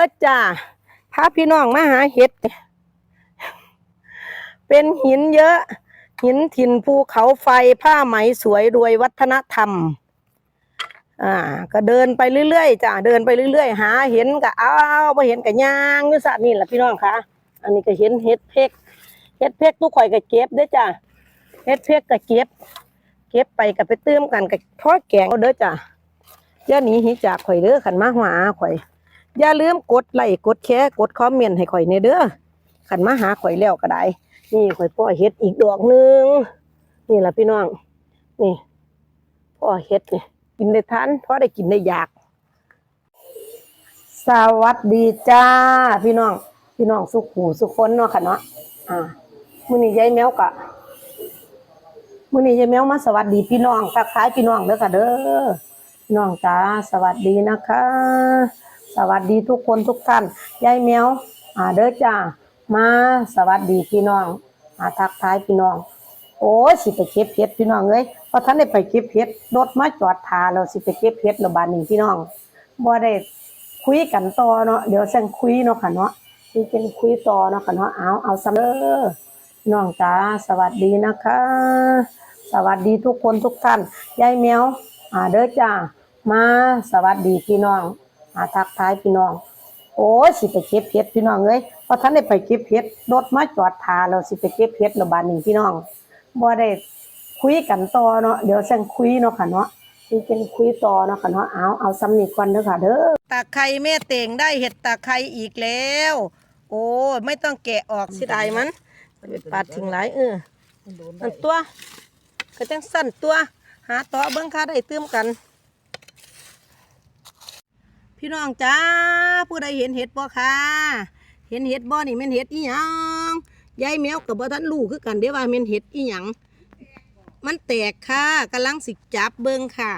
เออจ้าพาพี่น้องมาหาเห็ด เป็นหินเยอะ หินถิ่นภูเขาไฟผ้าไหมสวยรวยวัฒนธรรม อ่า ก็เดินไปเรื่อยๆจ้าเดินไปเรื่อยๆ หาเห็นก็เอาไปเห็นก็ย่างยู่สะนี่แหละพี่น้องคะอันนี้ก็เห็นเห็ดเพกเห็ดเพกทุกข่อยก็เก็บเด้อจ้าเห็ดเพกก็เก็บ เก็บไปก็ไปเติมกันกับทอดแกงเอาเด้อจ้าอย่าหนีหิจากข่อยเด้อขันมาหาข่อย อย่าลืมกดไลค์กดแชร์กดคอมเมนต์ให้ข่อยในเด้อขันมาหาข่อยแล้วก็ได้ นี่ข่อยพ่อเฮ็ดอีกดอกหนึ่งนี่แหละพี่น้อง นี่พ่อเฮ็ดนี่กินได้ทันเพอได้กินได้อยาก สวัสดีจ้า พี่น้อง พี่น้องสุขหูสุขคนเนาะค่ะเนาะอ่ามื้อนี้ยายแมวกะมื้อนี้ยายแมวมาสวัสดีพี่น้องทักทายพี่น้องเด้อค่ะเด้อน้องจ้าสวัสดีนะคะ สวัสดีทุกคนทุกท่านยายแมวอ่าเด้อจ้ามาสวัสดีพี่น้องมาทักทายพี่น้อง โอ้สิไปเก็บเห็ดพี่น้องเอ้ยเพราะท่านได้ไปเก็บเห็ดรถมาจอดทาเราสิไปเก็บเห็ดแล้วบานนี้พี่น้องบ่ได้คุยกันต่อเนาะเดี๋ยวแซงคุยเนาะค่ะเนาะคุยเป็นคุยต่อเนาะค่ะเนาะเอาเอาซัมเดอร์น้องจ้าสวัสดีนะคะ สวัสดีทุกคนทุกท่านยายแมวอ่าเด้อจ้ามาสวัสดีพี่น้องาทักทายพี่น้อง โอ้ยสิไปเก็บเห็ดพี่น้องเอ้ยเพราะท่านได้ไปเก็บเห็ดรถมาจอดทาเราสิไปเก็บเห็ดแล้วบานหนี้พี่น้องบ่ได้คุยกันต่อเนาะเดี๋ยวแซงคุยเนาะค่ะเนาะคุยเป็นคุยต่อเนาะค่ะเนาะเอาเอาซ้ำนี่ก่อนเด้อค่ะเด้อตาไคร้แม่เต่งได้เห็ดตาไคร้อีกแล้ว โอ้ยไม่ต้องแกะออกสิได้มันไปปาดทิ้งหลายเอออันตัวก็จังสั้นตัว หาต่อเบิ่งค่าได้เติมกัน พี่น้องจ้าผู้ใดเห็นเห็ดบ่ค่ะ เห็นเห็ดบ่นี่ม่นเห็ดอีหยังยายแมวกับบ่ทันรู้คือกันเด้ว่าม่นเห็ดอีหยังมันแตกค่ะกำลังสิจับเบิ่งค่ะ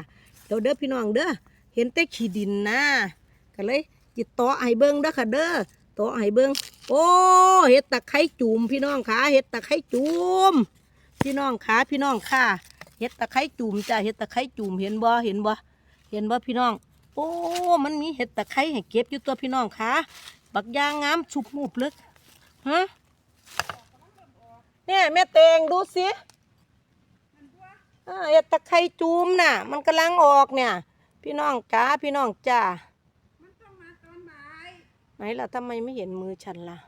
เดี๋ยวเด้อพี่น้องเด้อเห็นแต่ขี้ดินนะก็เลยจิตต่อให้เบิ่งเด้อค่ะเด้อต่อให้เบิ่งโอ้เห็ดตะไคร้จุ่มพี่น้องค่ะเห็ดตะไคร้จุ่มพี่น้องค่ะพี่น้องค่ะเห็ดตะไคร้จุ่มจ้าเห็ดตะไคร้จุ่มเห็นบ่เห็นบ่เห็นบ่พี่น้อง โอ้ มันมีเห็ดตะไคร้ให้เก็บอยู่ตัวพี่น้องคะบักยางงามชุบมูบเลึกฮะเนี่ยแม่เตงดูสิอ่าเห็ดตะไคร้จูมน่ะ มันกำลังออกเนี่ย พี่น้องจ้าพี่น้องจ้าไหนล่ะทำไมไม่เห็นมือฉันล่ะ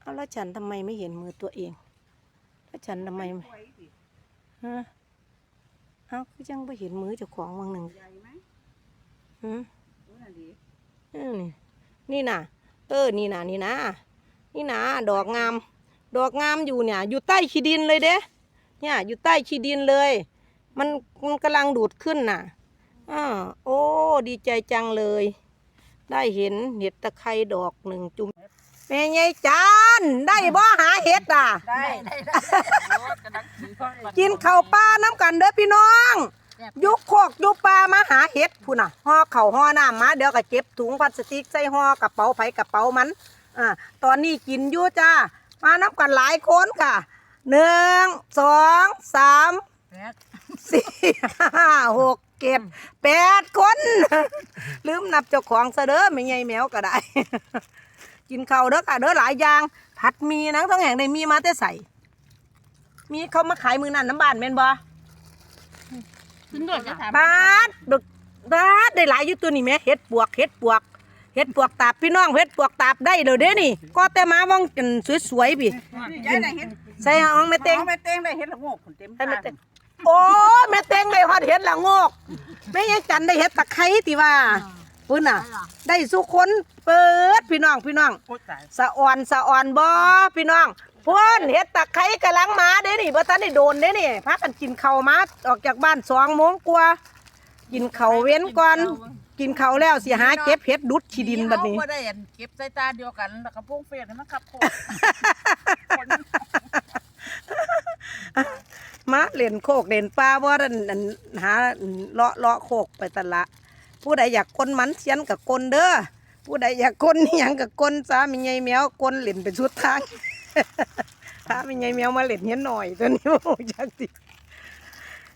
เอาแล้วฉันทำไมไม่เห็นมือตัวเอง แล้วฉันทำไมไมฮะาคือจังไปเห็นมือเจ้าของวังหนึ่งหืมเออนี่นี่น่ะ เออ นี่น่ะ นี่นะนี่นะดอกงาม ดอกงามอยู่เนี่ย อยู่ใต้ขี้ดินเลยเด้เนี่ย อยู่ใต้ขี้ดินเลย มันมันกำลังดูดขึ้นน่ะอ่าโอ้ ดีใจจังเลย ได้เห็นเห็ดตะไคร้ดอกหนึ่งจุ่ม แม่ยายจานได้บ่หาเห็ดอะ ได้ได้ได้กินข้าวปลาน้ำกันเด้อพี่น้อง ยุกโคกยุกปลามาหาเห็ดพูน่ะห่อเข่าวห่อน้ำมาเดี๋ยวก็เก็บถุงพลาสติกใส่ห่อกระเป๋าไผกระเป๋ามันอ่าตอนนี้กินอยู่จ้ามาน้ำกันหลายคนค่ะหนึ่งสองสามสี่ห้าหกเจ็ดแปดคน ลืมนับเจ้าของซะเด้อไม่ใหญ่แมวก็ได้ กินข้าวเด้อค่ะเด้อหลายอย่าง ผัดมีนังท้องแห่งในมีมาแต่ใส่ มีเขามาขายมือนั่นน้ำบานแม่นบ่ขึ้นโดดจะถามบาดดึกบาดได้หลายอยู่ตัวนี่แหม่เห็ดปวกเห็ดปวกเห็ดปวกตาบพี่น้องเห็ดปวกตาบได้เดี๋ยวเด้นี่ ก็แต่มาว่องจนสวยๆพี่ยายได้เห็นใส่ห้องแม่เต็งแม่เต็งได้เห็นละโงกคนเต็มใส่แม่เต็งโอ้แม่เต็งได้ฮอดเห็ดละโงกแม่ยังจันได้เห็ดตะไคร้ติว่า พุ่นน่ะ ได้สุคนเปิดพี่น้องพี่น้องโคตรตายสะอ่อนสะอ่อนบ่พี่น้องพ่นเห็ดตะไคร้กำลังมาเด้นี่บ่ทันได้โดนเด้นี่พากันกินข้าวมาออกจากบ้านสองโมงกว่ากินข้าวเว้นก่อนกินข้าวแล้วสิหาเก็บเห็ดดุดขี้ดินบัดนี้ก็ได้เห็นเก็บใส่ตาเดียวกันแล้วก็พุ่งเฟียดให้มันขับโคตรคนมาเล่นโคกเล่นปลาว่าดันอันหาเลาะเลาะโคกไปตละ ผู้ใดอยากกลนมันเสียนกับกลเด้อผู้ใดอยากกลนอหยังกับกลสามีไงแมวกลเล่นไปสุดทางถ้ามีไงแมวมาเหล่นเฮียหน่อยตัวนี้โอ้ยจักติ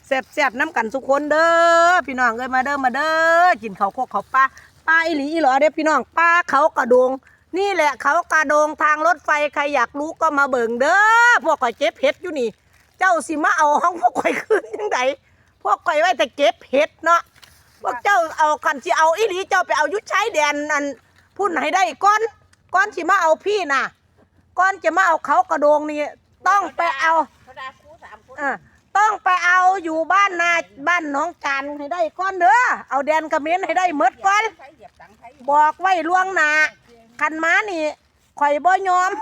แซ่บๆน้ำกันทุกคนเด้อพี่น้องเอ้ยมาเด้อมาเด้อกินเขาโคกข้าปลาปลาอีหลีอีหลอเด้อพี่น้องปลาเขากระดงนี่แหละเขากระโดงทางรถไฟใครอยากรู้ก็มาเบิ่งเด้อพวกข่อยเก็บเห็ดอยู่นี่ เจ้าสิมาเอาห้องพวกข่อยคืนยังไงพวกข่อยไว้แต่เก็บเห็ดเนาะ พวกเจ้าเอาคันสิเอาอีหลีเจ้าไปเอายุดชายแดนอันพุ่นให้ได้ก้อนก้อนสิมาเอาพี่น่ะก้อนจะมาเอาเขากระโดงนี่ต้องไปเอาเขาได้คู่สามคนอะต้องไปเอาอยู่บ้านนาบ้านหน้องจานให้ได้ก้อนเด้อเอาแดนกระเมนให้ได้หมดก่อนไทยเหยียบตังไทยบอกไว้ล่วงหน้าคันม้านี่ข่อยบ่ยอม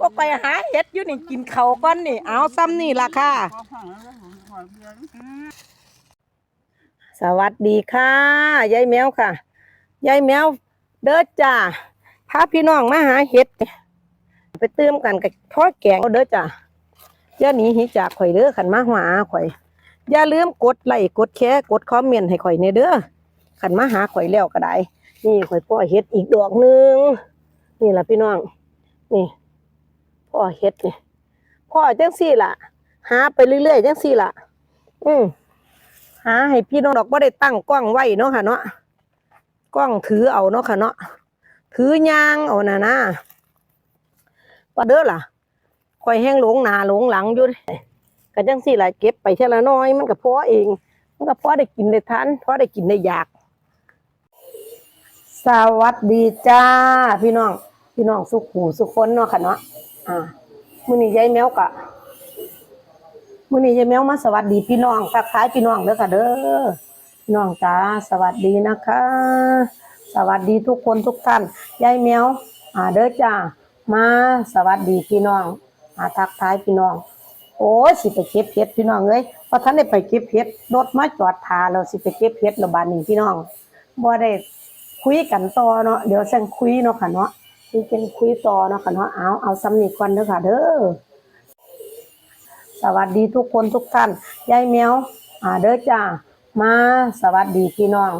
ก็ไปหาเห็ดอยู่นี่กินเขาวก่อนนี่ เอาซ้ำนี่ล่ะค่ะ พอห้องแล้วหอยเบือง สวัสดีค่ะยายแมวค่ะยายแมวเด้อจ้าพาพี่น้องมาหาเห็ด ไปเติมกันกับทอดแกงเอาเด้อจ้าอย่าหนีหิจากข่อยเด้อขันมาหาข่อย อย่าลืมกดไลค์กดแชร์กดคอมเมนต์ให้ข่อยในเด้อขันมาหาข่อยแล้วก็ได้นี่ข่อยพ่อเห็ดอีกดอกหนึ่งนี่ล่ะพี่น้อง นี่พ่อเห็ดนี่พ่อจังสี่ล่ะ หาไปเรื่อยๆจังสี่ล่ะ อืม หาให้พี่น้องดอกบ่ได้ตั้งกล้องไว้เนาะค่ะเนาะกล้องถือเอาเนาะค่ะเนาะถือยางเอาน่ะนะว่าเด้อล่ะคอยแห้งหลงหนาหลงหลังอยู่เด้ก็จังสี่ล่ะเก็บไปเท่าละน้อย มันก็พอเอง มันก็พอได้กินได้ทานพอได้กินได้อยาก สวัสดีจ้า พี่น้อง พี่น้องสุขหูสุขคนเนาะค่ะเนาะอ่ามื้อนี้ยายแมวกะ มื่อนี้ยายแมวมาสวัสดีพี่น้องทักทายพี่น้องเด้อค่ะเด้อพี่น้องจ้าสวัสดีนะคะ สวัสดีทุกคนทุกท่านยายแมวอ่าเด้อจ้ามาสวัสดีพี่น้องมาทักทายพี่น้อง โอ้สิไปเก็บเห็ดพี่น้องเอ้ยพอท่านได้ไปเก็บเห็ดรถมาจอดทาเราสิไปเก็บเห็ดระบาดนี้พี่น้องบ่ได้คุยกันต่อเนาะเดี๋ยวแซงคุยเนาะค่ะเนาะนี่เป็นคุยต่อเนาะค่ะเนาะเอาเอาซ้ำนีก่อนเด้อค่ะเด้อ สวัสดีทุกคนทุกท่านยายแมวอ่าเด้อจ้ามาสวัสดีพี่น้อง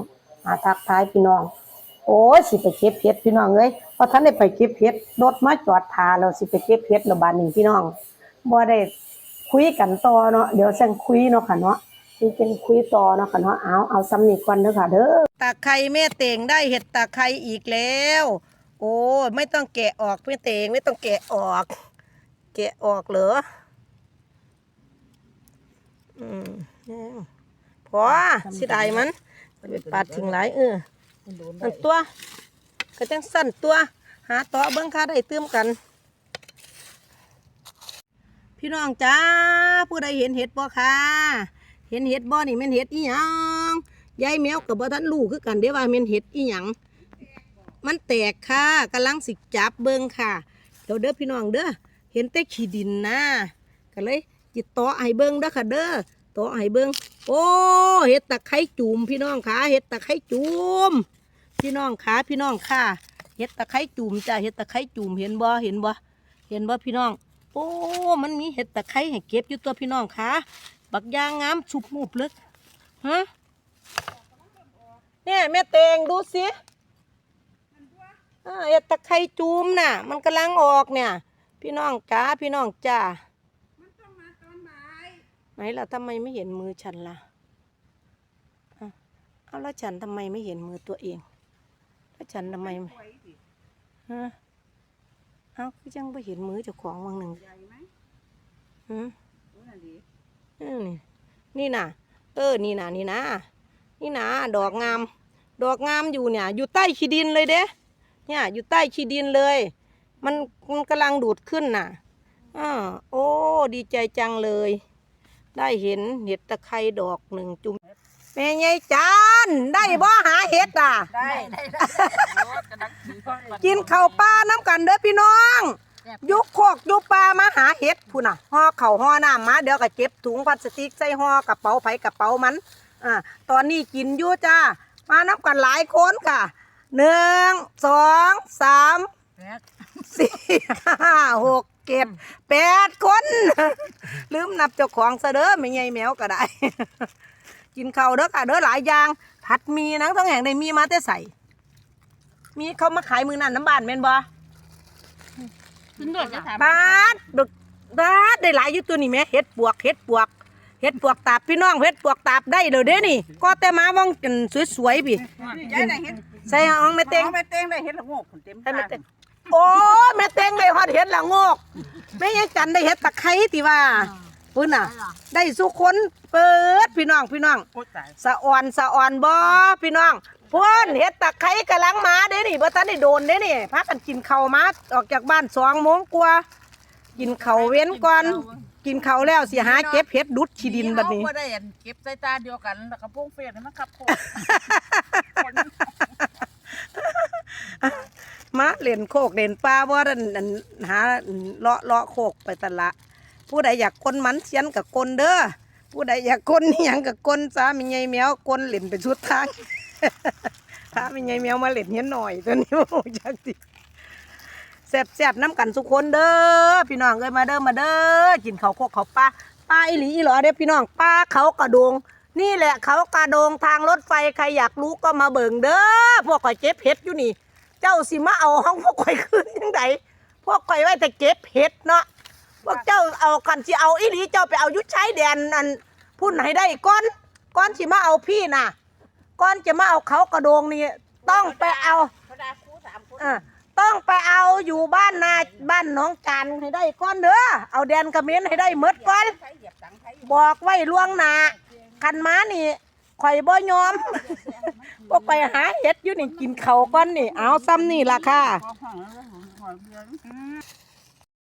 มาทักทายพี่น้อง โอ้สิไปเก็บเห็ดพี่น้องเอ้ยพอท่านได้ไปเก็บเห็ดรถมาจอดทาเราสิไปเก็บเห็ดระบาดนี้พี่น้องบ่ได้คุยกันต่อเนาะเดี๋ยวแซงคุยเนาะค่ะเนาะนี่เป็นคุยต่อเนาะค่ะเนาะเอาเอาซ้ำนี่ก่อนเด้อค่ะเด้อตาไคร้แม่เต่งได้เห็ดตาไคร้อีกแล้ว โอ้ไม่ต้องแกะออกแม่เต่งไม่ต้องแกะออก แกะออกเหรอ อืมเนี่ยพอสิได้มันไปปาดทิ้งหลายเออมันตัวก็จังสั้นตัว หาต่อเบิ้งค่าได้เติมกัน พี่น้องจ้าผู้ใดเห็นเห็ดบ่ค่ะ เห็นเห็ดบ่นี่แม่นเห็ดอีหยังยายแมวกับบ่ทันรู้คือกันเด้ว่าม่นเห็ดอีหยังมันแตกค่ะกำลังสิจับเบิ้งค่ะเดี๋ยวเด้อพี่น้องเด้อเห็นแต่ขี้ดินนะก็เลย จิตต่อไห้เบิ้งเด้อค่ะเด้อต่อไห้เบิ้งโอ้เห็ดตะไคร้จุ่มพี่น้องขาเห็ดตะไคร้จุ่มพี่น้องขาพี่น้องค่ะเห็ดตะไคร้จุ่มจ้าเห็ดตะไคร้จุ่มเห็นบ่เห็นบ่เห็นบ่พี่น้อง โอ้มันมีเห็ดตะไคร้ให้เก็บอยู่ตัวพี่น้องขาบักยางงามชุบมุบเลยฮะเนี่ยแม่เตงดูสิเห็ดตะไคร้จุ่มน่ะ มันกำลังออกเนี่ย พี่น้องจ้าพี่น้องจ้า ไหนล่ะทำไมไม่เห็นมือฉันล่ะอะเอาแล้วฉันทำไมไม่เห็นมือตัวเอง แล้วฉันทำไมไม่ฮะเอาคือจังไม่เห็นมือเจ้าของวังหนึ่งใหญ่ไหมหืมโอ้นั่นดิเออนี่นี่น่ะ เออ นี่น่ะ นี่นะนี่นะดอกงาม ดอกงามอยู่เนี่ย อยู่ใต้ขี้ดินเลยเด้เนี่ย อยู่ใต้ขี้ดินเลย มันมันกำลังดูดขึ้นน่ะอ่าโอ้ ดีใจจังเลย ได้เห็นเห็ดตะไคร้ดอกหนึ่งจุ่มแม่ยายจานได้บ่หาเห็ดอะ ได้ได้ได้กินข้าวปลาน้ำกันเด้อพี่น้องยุกโคกยุกปลามาหาเห็ดพุ่นน่ะห่อเข่าห่อน้ำมาเดี๋ยวก็เก็บถุงพลาสติกใส่ห่อกระเป๋าไผกระเป๋ามันอ่าตอนนี้กินยู่จ้ามาน้ำกันหลายคนค่ะหนึ่งสองสามสี่ห้าหก เจ็ดแปดคน ลืมนับเจ้าของซะเด้อไม่ใหญ่แมวก็ได้ กินข้าวเด้อค่ะเด้อหลายอย่าง ผัดมีหนังท้องแห่งได้มีมาแต่ใส่ มีเขามาขายมือนั่นน้ำบานแม่นบ่ขึ้นด้วยจะถามบาดดึกบาดได้หลายอยู่ตัวนี่แหม่เห็ดปวกเห็ดปวกเห็ดปวกตาบพี่น้องเห็ดปวกตาบได้เลยเด้นี่ ก็แต่มาว่องจนสวยๆพี่ยายได้เห็นใส่อ่องแม่เต็งอาไปเต็งได้เห็ดละโงกคนเต็มให้แม่เต็ง โอ้แม่เต็งได้ฮอดเห็ดละโงกแม่ยายจันได้เห็ดตะไคร้ติว่าพุ่นน่ะ ได้สุคนเปิดพี่น้องพี่น้อง โอ้ตายสะอ่อนสะอ่อนบ่พี่น้องพุ่นเห็ดตะไคร้กำลังมาเด้นี่บ่ทันได้โดนเด้นี่พากันกินข้าวมาออกจากบ้าน2โมงกว่ากินข้าวเว้นก่อนกินข้าวแล้วสิหาเก็บเห็ดดุดขี้ดินบัดนี้เอาบ่ได้อันเก็บใส่ตาเดียวกันแล้วก็โป้งเฟสให้มันขับโคตร คน มาเล่นโคกเล่นปลาว่าดันันหาเลาะเลาะโคกไปตละ ผู้ใดอยากกลนมันเสียนกับกลเด้อผู้ใดอยากกลนอหยังกับกลสามีไงแมวกลเล่นไปสุดทางถ้ามีไงแมวมาเล่นเฮียหน่อยตัวนี้โอ้ยจักดิแซ่บแซ่บๆน้ำกันทุกคนเด้อพี่น้องเอ้ยมาเด้อมาเด้อกินเขาโคกเขาปลาปลาอีหลีอีหลอเด้อพี่น้องปลาเขากระดงนี่แหละเขากระดงทางรถไฟใครอยากรู้ก็มาเบิ่งเด้อพวกข่อยเจ็บเห็ดอยู่นี่ เจ้าสิมาเอาห้องพวกข่อยคืนยังไงพวกข่อยไว้แต่เก็บเห็ดเนาะพวกเจ้าเอากันสิเอาอีหลีเจ้าไปเอายุดใช้แดนอันพุ่นให้ได้ก้อนก้อนสิมาเอาพี่น่ะก้อนจะมาเอาเขากระโดงนี่ต้องไปเอาเออต้องไปเอาอยู่บ้านนาบ้านหน้องจานให้ได้ก้อนเด้อเอาแดนกระเมนให้ได้หมดก้อน บอกไว้ล่วงหน้าคันม้านี่ ข่อยบ่ยอมพวกไปหาเห็ดอยู่นี่กินเขาวก้อนนี่ เอาซ้ำนี่ล่ะค่ะ ขอห้องแล้วขอเดือน